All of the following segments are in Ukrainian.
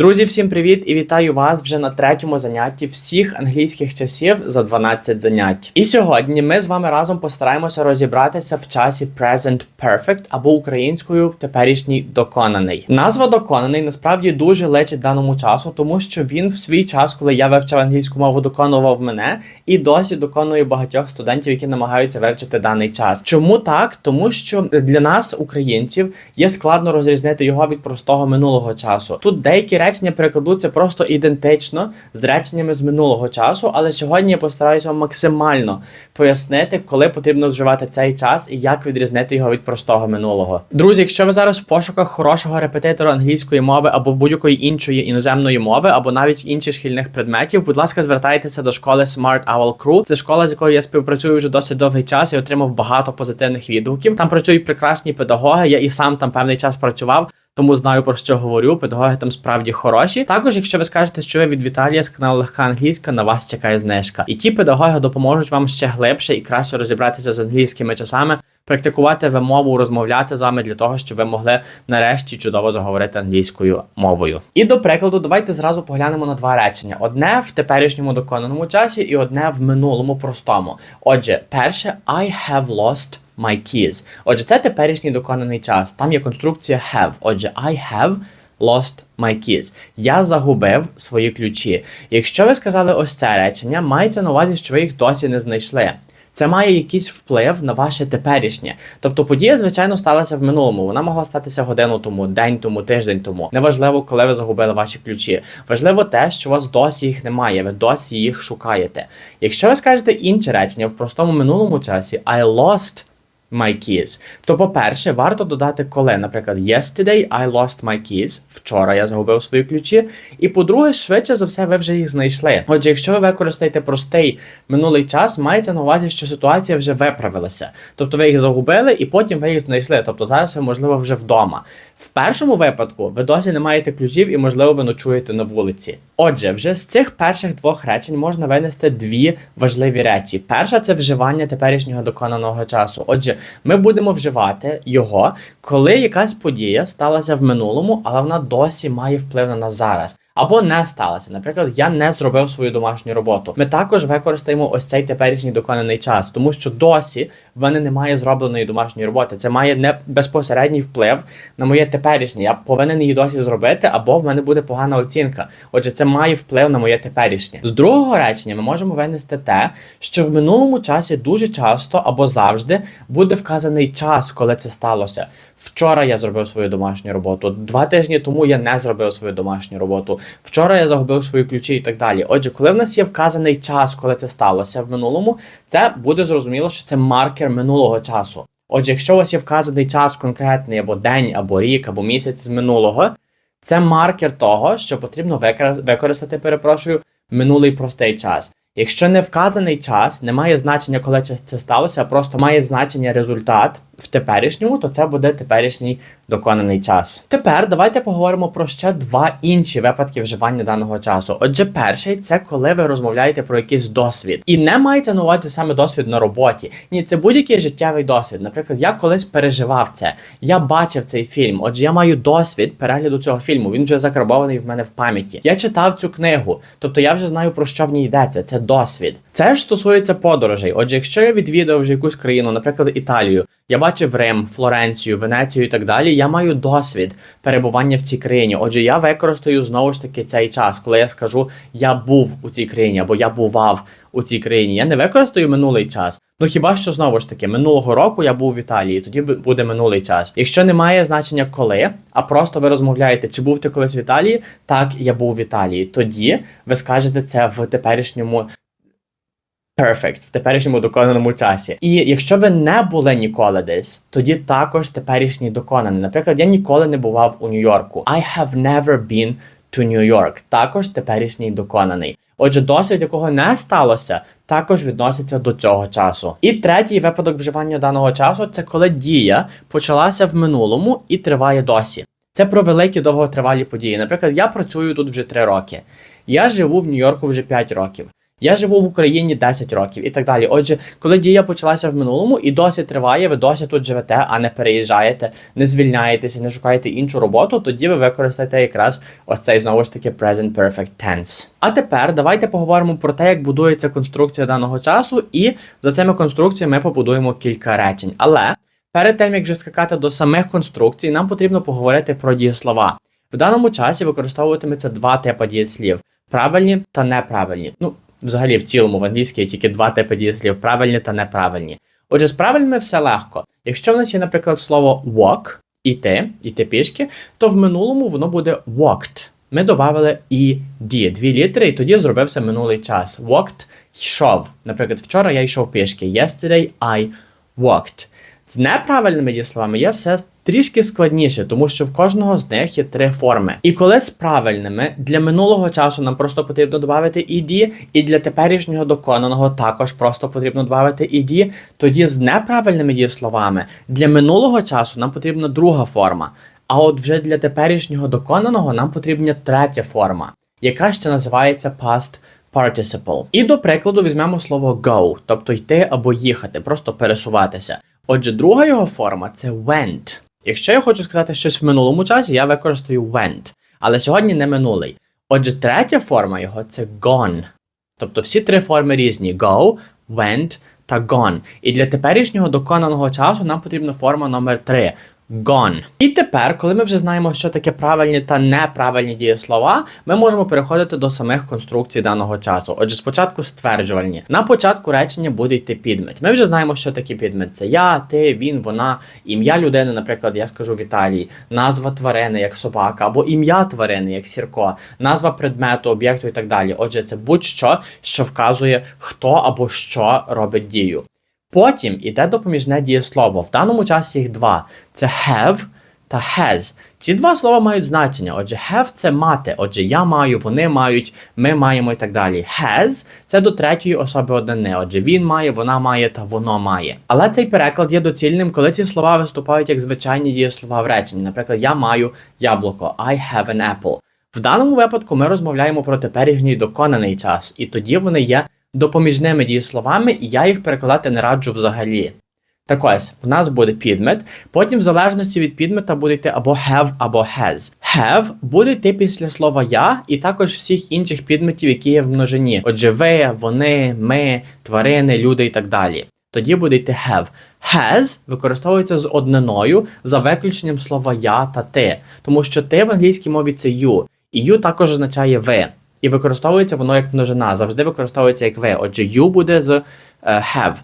Друзі, всім привіт і вітаю вас вже на третьому занятті всіх англійських часів за 12 занять. І сьогодні ми з вами разом постараємося розібратися в часі Present Perfect або українською теперішній доконаний. Назва доконаний насправді дуже лечить даному часу, тому що він в свій час, коли я вивчав англійську мову, доконував мене і досі доконує багатьох студентів, які намагаються вивчити даний час. Чому так? Тому що для нас, українців, є складно розрізнити його від простого минулого часу. Тут деякі речення перекладуться просто ідентично з реченнями з минулого часу, але сьогодні я постараюся вам максимально пояснити, коли потрібно вживати цей час і як відрізнити його від простого минулого. Друзі, якщо ви зараз в пошуках хорошого репетитора англійської мови або будь-якої іншої іноземної мови, або навіть інших шкільних предметів, будь ласка, звертайтеся до школи Smart Owl Crew. Це школа, з якою я співпрацюю вже досить довгий час і отримав багато позитивних відгуків. Там працюють прекрасні педагоги. Я і сам там певний час працював. Тому знаю про що говорю. Педагоги там справді хороші. Також, якщо ви скажете, що ви від Віталія з каналу Легка Англійська, на вас чекає знижка. І ті педагоги допоможуть вам ще глибше і краще розібратися з англійськими часами, практикувати вимову, розмовляти з вами для того, щоб ви могли нарешті чудово заговорити англійською мовою. І до прикладу, давайте зразу поглянемо на два речення: одне в теперішньому доконаному часі, і одне в минулому простому. Отже, перше I have lost my keys. Отже, це теперішній доконаний час. Там є конструкція have. Отже, I have lost my keys. Я загубив свої ключі. Якщо ви сказали ось це речення, мається на увазі, що ви їх досі не знайшли. Це має якийсь вплив на ваше теперішнє. Тобто подія, звичайно, сталася в минулому. Вона могла статися годину тому, день тому, тиждень тому. Неважливо, коли ви загубили ваші ключі. Важливо те, що у вас досі їх немає, ви досі їх шукаєте. Якщо ви скажете інше речення в простому минулому часі, I lost my keys. То, по-перше, варто додати коли. Наприклад, yesterday I lost my keys. Вчора я загубив свої ключі. І по-друге, швидше за все, ви вже їх знайшли. Отже, якщо ви використаєте простий минулий час, мається на увазі, що ситуація вже виправилася. Тобто ви їх загубили і потім ви їх знайшли. Тобто зараз ви, можливо, вже вдома. В першому випадку ви досі не маєте ключів і, можливо, ви ночуєте на вулиці. Отже, вже з цих перших двох речень можна винести дві важливі речі. Перша це вживання теперішнього доконаного часу. Отже, ми будемо вживати його, коли якась подія сталася в минулому, але вона досі має вплив на нас зараз. Або не сталося. Наприклад, я не зробив свою домашню роботу. Ми також використаємо ось цей теперішній доконаний час, тому що досі в мене немає зробленої домашньої роботи. Це має не безпосередній вплив на моє теперішнє. Я повинен її досі зробити, або в мене буде погана оцінка. Отже, це має вплив на моє теперішнє. З другого речення ми можемо винести те, що в минулому часі дуже часто або завжди буде вказаний час, коли це сталося. Вчора я зробив свою домашню роботу. Два тижні тому я не зробив свою домашню роботу. Вчора я загубив свої ключі і так далі. Отже, коли в нас є вказаний час, коли це сталося в минулому, це буде зрозуміло, що це маркер минулого часу. Отже, якщо у вас є вказаний час конкретний або день, або рік, або місяць з минулого, це маркер того, що потрібно використати, перепрошую, минулий простий час. Якщо не вказаний час, не має значення, коли це сталося, а просто має значення результат в теперішньому, то це буде теперішній доконаний час. Тепер давайте поговоримо про ще два інші випадки вживання даного часу. Отже, перший це коли ви розмовляєте про якийсь досвід. І не мається на увазі саме досвід на роботі. Ні, це будь-який життєвий досвід. Наприклад, я колись переживав це. Я бачив цей фільм. Отже, я маю досвід перегляду цього фільму. Він вже закарбований в мене в пам'яті. Я читав цю книгу, тобто я вже знаю про що в ній йдеться. Це досвід. Це ж стосується подорожей. Отже, якщо я відвідав вже якусь країну, наприклад, Італію, я бачив Рим, Флоренцію, Венецію і так далі. Я маю досвід перебування в цій країні. Отже, я використаю знову ж таки цей час, коли я скажу я був у цій країні або я бував у цій країні. Я не використаю минулий час. Ну хіба що знову ж таки минулого року я був в Італії, тоді буде минулий час. Якщо немає значення коли, а просто ви розмовляєте, чи був ти колись в Італії, так я був в Італії. Тоді ви скажете це в теперішньому perfect в теперішньому доконаному часі. І якщо ви не були ніколи десь, тоді також теперішній доконаний. Наприклад, я ніколи не бував у Нью-Йорку. I have never been to New York. Також теперішній доконаний. Отже, досвід, якого не сталося, також відноситься до цього часу. І третій випадок вживання даного часу це коли дія почалася в минулому і триває досі. Це про великі довготривалі події. Наприклад, я працюю тут вже 3 роки. Я живу в Нью-Йорку вже 5 років. Я живу в Україні 10 років і так далі. Отже, коли дія почалася в минулому і досі триває, ви досі тут живете, а не переїжджаєте, не звільняєтеся, не шукаєте іншу роботу, тоді ви використаєте якраз ось цей знову ж таки present perfect tense. А тепер давайте поговоримо про те, як будується конструкція даного часу, і за цими конструкціями ми побудуємо кілька речень. Але перед тим як вже скакати до самих конструкцій, нам потрібно поговорити про дієслова. В даному часі використовуватиметься два типи дієслів: правильні та неправильні. Ну, взагалі, в цілому в англійській є тільки два типи дієслів: правильні та неправильні. Отже, з правильними все легко. Якщо в нас є, наприклад, слово walk, іти, іти пішки, то в минулому воно буде walked. Ми додали «ed», дві літери, і тоді зробився минулий час. Walked – йшов. Наприклад, вчора я йшов пішки. Yesterday I walked. З неправильними дієсловами є все трішки складніше, тому що в кожного з них є три форми. І коли з правильними для минулого часу нам просто потрібно додати «ed», і для теперішнього доконаного також просто потрібно додати «ed», тоді з неправильними дієсловами для минулого часу нам потрібна друга форма. А от вже для теперішнього доконаного нам потрібна третя форма, яка ще називається past participle. І до прикладу візьмемо слово go, тобто йти або їхати, просто пересуватися. Отже, друга його форма це went. Якщо я хочу сказати щось в минулому часі, я використаю went. Але сьогодні не минулий. Отже, третя форма його це gone. Тобто всі три форми різні: go, went та gone. І для теперішнього доконаного часу нам потрібна форма номер 3 gone. І тепер, коли ми вже знаємо, що таке правильні та неправильні дієслова, ми можемо переходити до самих конструкцій даного часу. Отже, спочатку стверджувальні. На початку речення буде йти підмет. Ми вже знаємо, що таке підмет. Це я, ти, він, вона, ім'я людини, наприклад, я скажу Віталій, назва тварини, як собака, або ім'я тварини, як сірко, назва предмету, об'єкту і так далі. Отже, це будь-що, що вказує, хто або що робить дію. Потім іде допоміжне дієслово. В даному часі їх два: це have та has. Ці два слова мають значення. Отже, have це мати. Отже, я маю, вони мають, ми маємо і так далі. Has це до третьої особи однини. Отже, він має, вона має та воно має. Але цей переклад є доцільним, коли ці слова виступають як звичайні дієслова в реченні. Наприклад, я маю яблуко. I have an apple. В даному випадку ми розмовляємо про теперішній доконаний час, і тоді вони є допоміжними дієсловами, і я їх перекладати не раджу взагалі. Так ось, в нас буде підмет, потім, в залежності від підмета, буде йти або have, або has. Have буде йти після слова я, і також всіх інших підметів, які є в множині. Отже, ви, вони, ми, тварини, люди і так далі. Тоді буде йти have. Has використовується з одниною за виключенням слова я та ти, тому що ти в англійській мові це you, і you також означає ви. І використовується воно як множина, завжди використовується як ви. Отже, you буде з uh, have,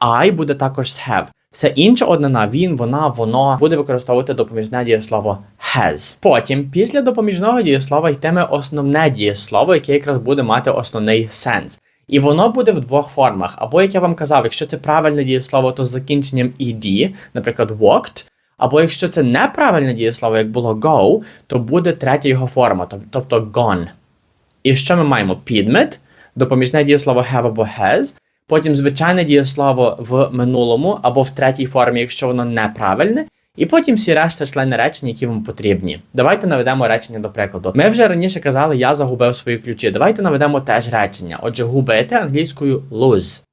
I буде також з have. Все інше однина, він, вона, воно буде використовувати допоміжне дієслово has. Потім, після допоміжного дієслова, йтиме основне дієслово, яке якраз буде мати основний сенс. І воно буде в двох формах. Або, як я вам казав, якщо це правильне дієслово, то з закінченням ed, наприклад, walked. Або якщо це неправильне дієслово, як було go, то буде третя його форма, тобто gone. І що ми маємо? Підмет, допоміжне дієслово have або has, потім звичайне дієслово в минулому або в третій формі, якщо воно неправильне, і потім всі решта члени речення, які вам потрібні. Давайте наведемо речення до прикладу. Ми вже раніше казали, я загубив свої ключі. Давайте наведемо теж речення. Отже, губити англійською lose.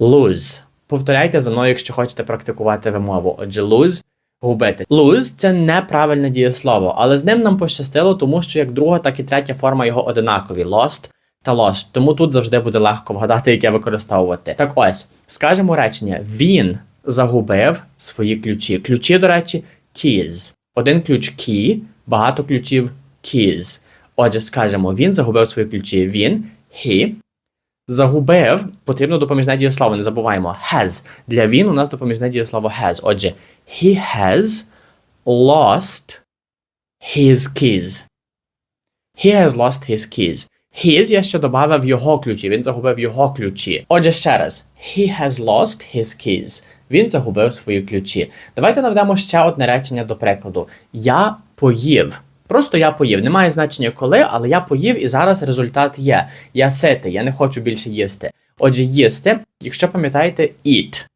Lose. Повторяйте за мною, якщо хочете практикувати вимову. Отже, lose губити. Lose – це неправильне дієслово, але з ним нам пощастило, тому що як друга, так і третя форма його одинакові lost та lost. Тому тут завжди буде легко вгадати, яке використовувати. Так ось, скажемо речення: він загубив свої ключі. Ключі, до речі, keys. Один ключ key, багато ключів keys. Отже, скажемо, він загубив свої ключі. Він, he. Загубив, потрібно допоміжне дієслово, не забуваємо. Has. Для він у нас допоміжне дієслово has. Отже, he has lost his keys. He has lost his keys. His я ще додав його ключі. Він загубив його ключі. Отже, ще раз. He has lost his keys. Він загубив свої ключі. Давайте наведемо ще одне речення до прикладу. Я поїв. Просто я поїв. Немає значення коли, але я поїв і зараз результат є. Я ситий, я не хочу більше їсти. Отже, їсти, якщо пам'ятаєте, eat.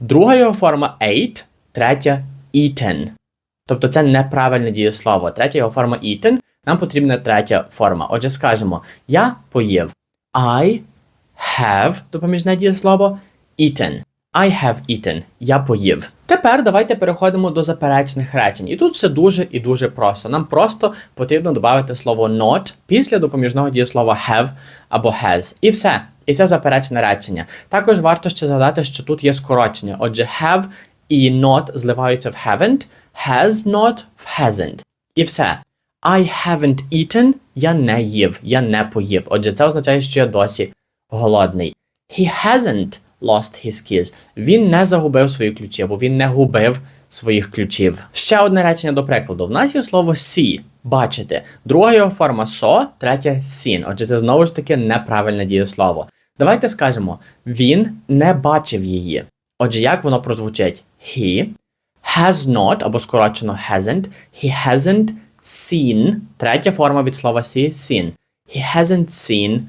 Друга його форма ate, третя eaten. Тобто це неправильне дієслово. Третя його форма eaten. Нам потрібна третя форма. Отже, скажемо: Я поїв. I have допоміжне дієслово eaten. I have eaten. Я поїв. Тепер давайте переходимо до заперечних речень. І тут все дуже і дуже просто. Нам просто потрібно додати слово not після допоміжного дієслова have або has. І все. І це заперечне речення. Також варто ще згадати, що тут є скорочення. Отже, have і not зливаються в haven't, has not в hasn't. І все. I haven't eaten, я не їв, я не поїв. Отже, це означає, що я досі голодний. He hasn't lost his keys. Він не загубив свої ключі, або він не губив своїх ключів. Ще одне речення до прикладу. В нас є слово see, бачити. Друга його форма so, третя seen. Отже, це знову ж таки неправильне дієслово. Давайте скажемо: він не бачив її. Отже, як воно прозвучить? He has not, або скорочено hasn't, he hasn't seen, третя форма від слова see, seen. He hasn't seen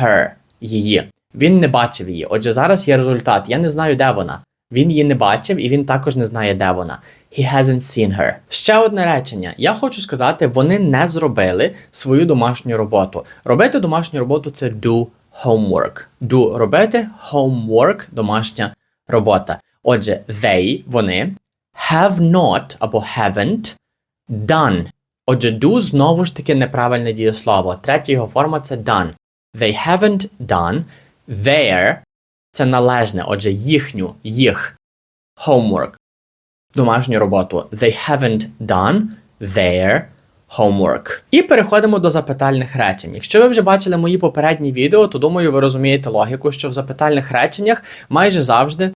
her, її. Він не бачив її. Отже, зараз є результат. Я не знаю, де вона. Він її не бачив, і він також не знає, де вона. He hasn't seen her. Ще одне речення. Я хочу сказати, вони не зробили свою домашню роботу. Робити домашню роботу це do homework. Do робити homework, домашня робота. Отже, they, вони have not або haven't done. Отже, do знову ж таки неправильне дієслово. Третя його форма це done. They haven't done their це належне, отже, їхню, їх homework. Домашню роботу. They haven't done their homework. І переходимо до запитальних речень. Якщо ви вже бачили мої попередні відео, то думаю, ви розумієте логіку, що в запитальних реченнях майже завжди.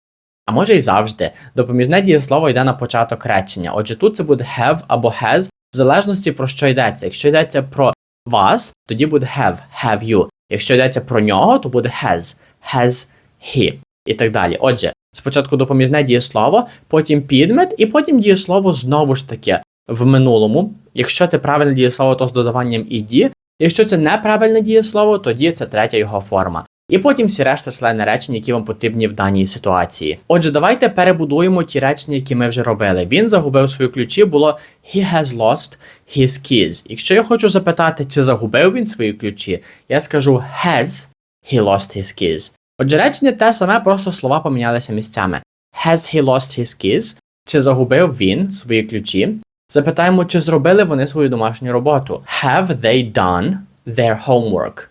А може і завжди допоміжне дієслово йде на початок речення. Отже, тут це буде have або has, в залежності про що йдеться. Якщо йдеться про вас, тоді буде have, have you. Якщо йдеться про нього, то буде has, has he і так далі. Отже, спочатку допоміжне дієслово, потім підмет, і потім дієслово знову ж таки в минулому. Якщо це правильне дієслово, то з додаванням «іді». Якщо це неправильне дієслово, тоді це третя його форма. І потім всі решта члени речень, які вам потрібні в даній ситуації. Отже, давайте перебудуємо ті речення, які ми вже робили. Він загубив свої ключі, було he has lost his keys. Якщо я хочу запитати, чи загубив він свої ключі, я скажу has he lost his keys. Отже, речення те саме, просто слова помінялися місцями. Has he lost his keys? Чи загубив він свої ключі? Запитаємо, чи зробили вони свою домашню роботу. Have they done their homework?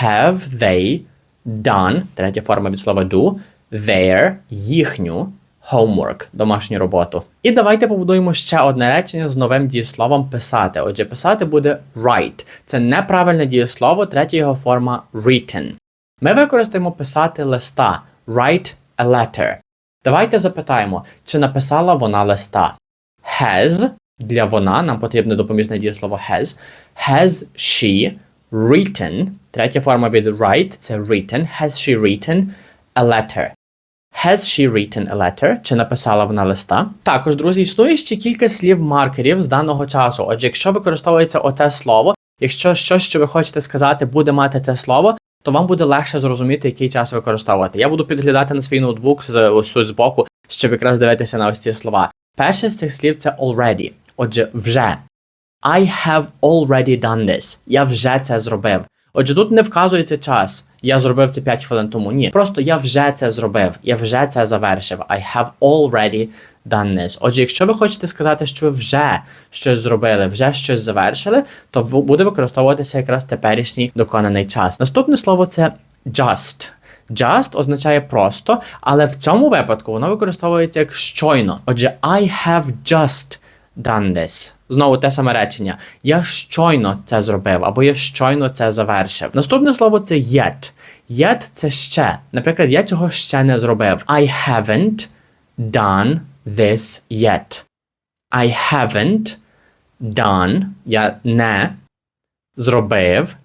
Have they done, третя форма від слова do, their, їхню homework, домашню роботу. І давайте побудуємо ще одне речення з новим дієсловом писати. Отже, писати буде write. Це неправильне дієслово, третя його форма written. Ми використаємо писати листа write a letter. Давайте запитаємо, чи написала вона листа. Has для вона нам потрібне допоміжне дієслово has. Has she written, третя форма від write це written. Has she written a letter? Has she written a letter? Чи написала вона листа? Також, друзі, існує ще кілька слів-маркерів з даного часу. Отже, якщо використовується оце слово, якщо щось, що ви хочете сказати, буде мати це слово, то вам буде легше зрозуміти, який час використовувати. Я буду підглядати на свій ноутбук з ось тут збоку, щоб якраз дивитися на ось ці слова. Перше з цих слів це already. Отже, вже. I have already done this. Я вже це зробив. Отже, тут не вказується час. Я зробив це 5 хвилин тому. Ні. Просто я вже це зробив. Я вже це завершив. I have already done this. Отже, якщо ви хочете сказати, що ви вже щось зробили, вже щось завершили, то буде використовуватися якраз теперішній доконаний час. Наступне слово це just. Just означає просто, але в цьому випадку воно використовується як щойно. Отже, I have just done this. Знову те саме речення. Я щойно це зробив, або я щойно це завершив. Наступне слово це yet. Yet – це ще. Наприклад, я цього ще не зробив. I haven't done this yet. I haven't done. Я не зробив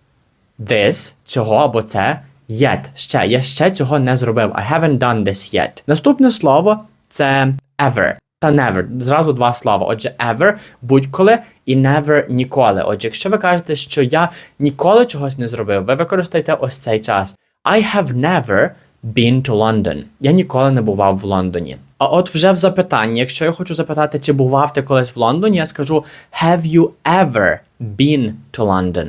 this, цього або це yet. Ще. Я ще цього не зробив. I haven't done this yet. Наступне слово це ever. Та never. Зразу два слова. Отже, ever будь-коли і never ніколи. Отже, якщо ви кажете, що я ніколи чогось не зробив, ви використаєте ось цей час. I have never been to London. Я ніколи не бував в Лондоні. А от вже в запитанні, якщо я хочу запитати, чи бував ти колись в Лондоні, я скажу Have you ever been to London?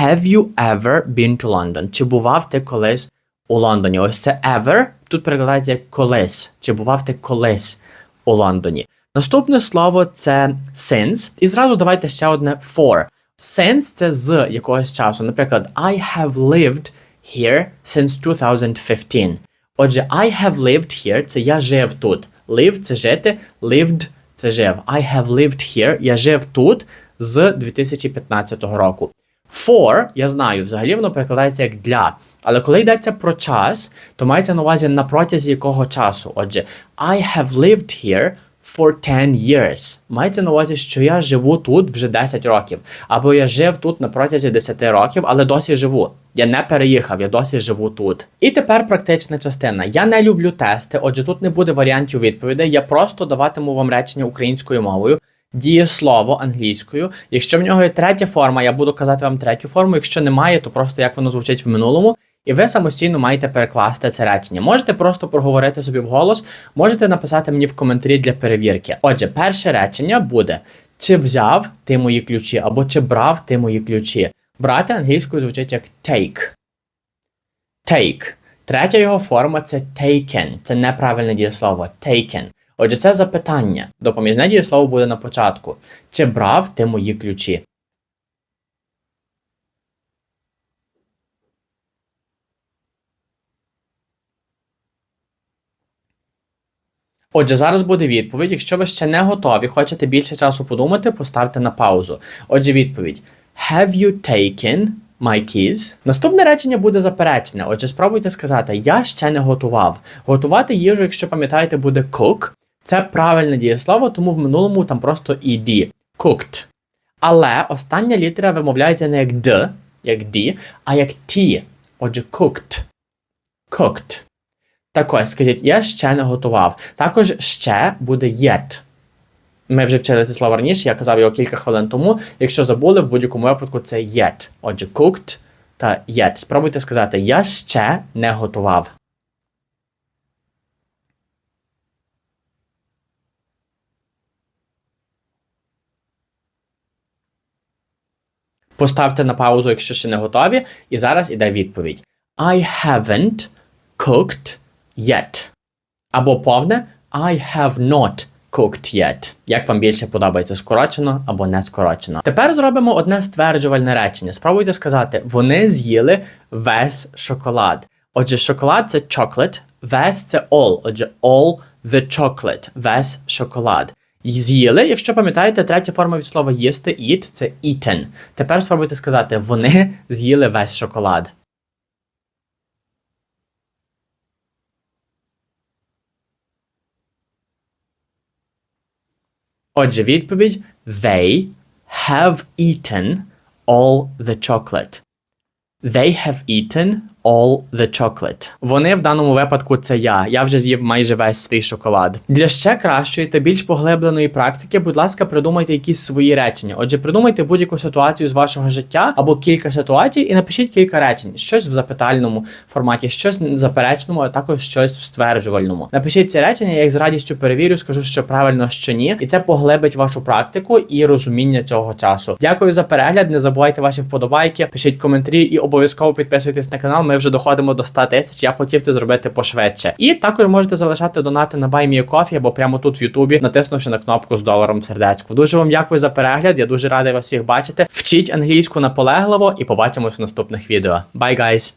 Have you ever been to London? Чи бував ти колись у Лондоні? Ось це ever тут перекладається як колись. Чи бував ти колись у Лондоні? Наступне слово це since. І зразу давайте ще одне for. Since це з якогось часу. Наприклад, I have lived here since 2015. Отже, I have lived here це я жив тут. Live це жити, lived це жив. I have lived here. Я жив тут з 2015 року. For, я знаю, взагалі воно перекладається як для. Але коли йдеться про час, то мається на увазі на протязі якого часу. Отже, I have lived here for 10 years. Мається на увазі, що я живу тут вже 10 років. Або я жив тут на протязі 10 років, але досі живу. Я не переїхав, я досі живу тут. І тепер практична частина. Я не люблю тести, отже, тут не буде варіантів відповідей. Я просто даватиму вам речення українською мовою. Дієслово англійською. Якщо в нього є третя форма, я буду казати вам третю форму. Якщо немає, то просто як воно звучить в минулому. І ви самостійно маєте перекласти це речення. Можете просто проговорити собі вголос, можете написати мені в коментарі для перевірки. Отже, перше речення буде: чи взяв ти мої ключі, або чи брав ти мої ключі. Брати англійською звучить як take. Take. Третя його форма це taken. Це неправильне дієслово. Taken. Отже, це запитання. Допоміжне дієслово буде на початку. Чи брав ти мої ключі? Отже, зараз буде відповідь. Якщо ви ще не готові, хочете більше часу подумати, поставте на паузу. Отже, відповідь: Have you taken my keys? Наступне речення буде заперечне. Отже, спробуйте сказати: Я ще не готував. Готувати їжу, якщо пам'ятаєте, буде cook. Це правильне дієслово, тому в минулому там просто ed. Cooked. Але остання літера вимовляється не як д, як d, а як t. Отже, cooked. Cooked. Так ось, скажіть, я ще не готував. Також ще буде yet. Ми вже вчили це слово раніше, я казав його кілька хвилин тому. Якщо забули, в будь-якому випадку це yet. Отже, cooked та yet. Спробуйте сказати, я ще не готував. Поставте на паузу, якщо ще не готові. І зараз іде відповідь. I haven't cooked yet. Або повне I have not cooked yet. Як вам більше подобається скорочено або не скорочено. Тепер зробимо одне стверджувальне речення. Спробуйте сказати, вони з'їли весь шоколад. Отже, шоколад це chocolate, весь це all. Отже, all the chocolate, весь шоколад. З'їли, якщо пам'ятаєте, третя форма від слова їсти eat це eaten. Тепер спробуйте сказати, вони з'їли весь шоколад. Отже, відповідь They have eaten all the chocolate. They have eaten all the chocolate. Вони в даному випадку це я. Я вже з'їв майже весь свій шоколад. Для ще кращої та більш поглибленої практики, будь ласка, придумайте якісь свої речення. Отже, придумайте будь-яку ситуацію з вашого життя або кілька ситуацій, і напишіть кілька речень: щось в запитальному форматі, щось в заперечному, а також щось в стверджувальному. Напишіть ці речення, я їх з радістю перевірю, скажу, що правильно, що ні, і це поглибить вашу практику і розуміння цього часу. Дякую за перегляд. Не забувайте ваші вподобайки, пишіть коментарі і обов'язково підписуйтесь на канал. Ми вже доходимо до 100 тисяч. Я хотів це зробити пошвидше. І також можете залишати донати на BuyMeACoffee або прямо тут в Ютубі, натиснувши на кнопку з доларом в сердечку. Дуже вам дякую за перегляд. Я дуже радий вас всіх бачити. Вчіть англійську наполегливо і побачимось в наступних відео. Bye, guys!